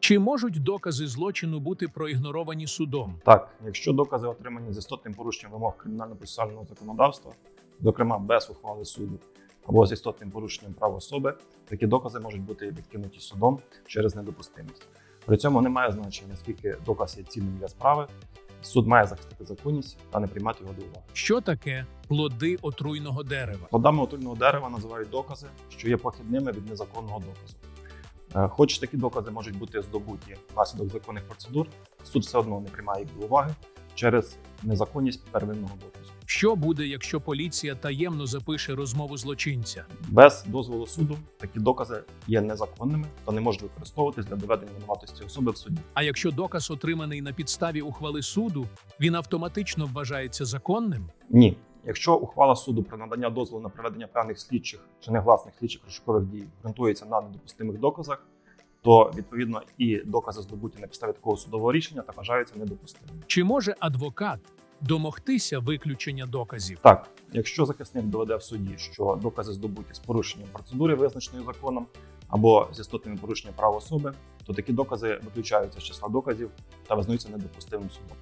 Чи можуть докази злочину бути проігноровані судом? Так, якщо докази отримані з істотним порушенням вимог кримінально-процесуального законодавства, зокрема без ухвали суду або з істотним порушенням прав особи, такі докази можуть бути відкинуті судом через недопустимість. При цьому немає значення, наскільки доказ є цінним для справи. Суд має захистити законність та не приймати його до уваги. Що таке плоди отруйного дерева? Плодами отруйного дерева називають докази, що є похідними від незаконного доказу. Е, Хоч такі докази можуть бути здобуті внаслідок законних процедур, суд все одно не приймає їх до уваги через незаконність первинного доказу. Що буде, якщо поліція таємно запише розмову злочинця? Без дозволу суду такі докази є незаконними та не можуть використовуватись для доведення винуватості особи в суді. А якщо доказ отриманий на підставі ухвали суду, він автоматично вважається законним? Ні. Якщо ухвала суду про надання дозволу на проведення певних слідчих чи негласних слідчих розшукових дій ґрунтується на недопустимих доказах, то відповідно і докази здобуті на підставі такого судового рішення та вважаються недопустимими. Чи може адвокат домогтися виключення доказів? Так, якщо захисник доведе в суді, що докази здобуті з порушенням процедури, визначеної законом, або з істотними порушенням прав особи, то такі докази виключаються з числа доказів та визнаються недопустимим судом.